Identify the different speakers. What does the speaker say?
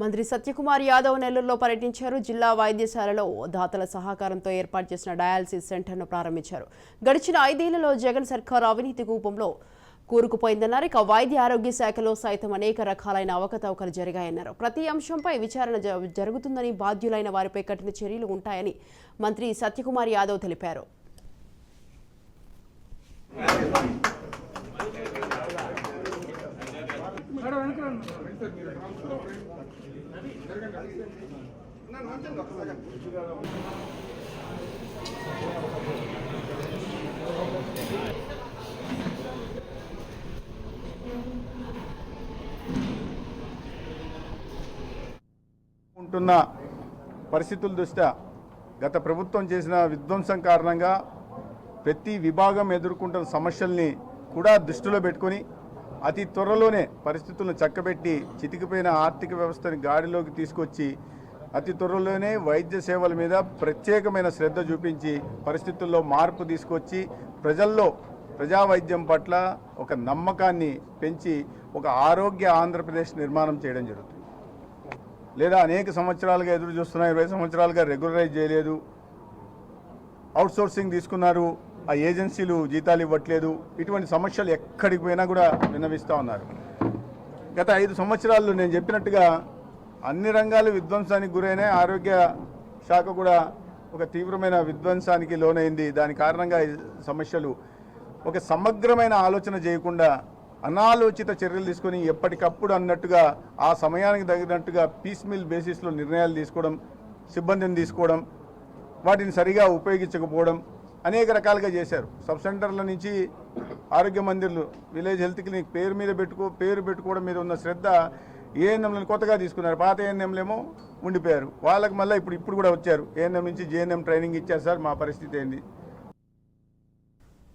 Speaker 1: మంత్రి సత్యకుమార్ యాదవ్ నెల్లూరులో పర్యటించారు. జిల్లా వైద్యశాలలో దాతల సహకారంతో ఏర్పాటు చేసిన డయాలసిస్ సెంటర్ను ప్రారంభించారు. గడిచిన ఐదేళ్ళలో జగన్ సర్కార్ అవినీతి కూపంలో కూరుకుపోయిందన్నారు. ఇక వైద్య ఆరోగ్య శాఖలో సైతం అనేక రకాలైన అవకతవకలు జరిగాయన్నారు. ప్రతి అంశంపై విచారణ జ- జరుగుతుందని బాధ్యులైన వారిపై కఠిన చర్యలు ఉంటాయని మంత్రి సత్యకుమార్ యాదవ్ తెలిపారు.
Speaker 2: ఉంటున్న పరిస్థితుల దృష్ట్యా గత ప్రభుత్వం చేసిన విధ్వంసం కారణంగా ప్రతి విభాగం ఎదుర్కొంటున్న సమస్యల్ని కూడా దృష్టిలో పెట్టుకొని అతి త్వరలోనే పరిస్థితులను చక్కబెట్టి చితికిపోయిన ఆర్థిక వ్యవస్థని గాడిలోకి తీసుకొచ్చి అతి త్వరలోనే వైద్య సేవల మీద ప్రత్యేకమైన శ్రద్ధ చూపించి పరిస్థితుల్లో మార్పు తీసుకొచ్చి ప్రజల్లో ప్రజా వైద్యం పట్ల ఒక నమ్మకాన్ని పెంచి ఒక ఆరోగ్య ఆంధ్రప్రదేశ్ నిర్మాణం చేయడం జరుగుతుంది. లేదా అనేక సంవత్సరాలుగా ఎదురు చూస్తున్నా ఇరవై సంవత్సరాలుగా రెగ్యులరైజ్ చేయలేదు అవుట్సోర్సింగ్ తీసుకున్నారు ఆ ఏజెన్సీలు జీతాలు ఇవ్వట్లేదు. ఇటువంటి సమస్యలు ఎక్కడికి పోయినా కూడా విన్నవిస్తూ ఉన్నారు. గత ఐదు సంవత్సరాల్లో నేను చెప్పినట్టుగా అన్ని రంగాలు విధ్వంసానికి గురైన ఆరోగ్య శాఖ కూడా ఒక తీవ్రమైన విధ్వంసానికి లోనైంది. దాని కారణంగా ఈ సమస్యలు ఒక సమగ్రమైన ఆలోచన చేయకుండా అనాలోచిత చర్యలు తీసుకొని ఎప్పటికప్పుడు అన్నట్టుగా ఆ సమయానికి తగినట్టుగా పీస్ మిల్ బేసిస్లో నిర్ణయాలు తీసుకోవడం సిబ్బందిని తీసుకోవడం వాటిని సరిగా ఉపయోగించకపోవడం అనేక రకాలుగా చేశారు. సబ్ సెంటర్ల నుంచి ఆరోగ్య మందిర్లు విలేజ్ హెల్త్ క్లినిక్ పేరు మీద పెట్టుకో పేరు పెట్టుకోవడం మీద ఉన్న శ్రద్ధ ఏఎన్ఎంలను కొత్తగా తీసుకున్నారు. పాత ఏఎన్ఎంలేమో ఉండిపోయారు. వాళ్ళకి మళ్ళీ ఇప్పుడు ఇప్పుడు కూడా వచ్చారు. ఏఎన్ఎం నుంచి జేఎన్ఎం ట్రైనింగ్ ఇచ్చారు సార్ మా పరిస్థితి ఏంది?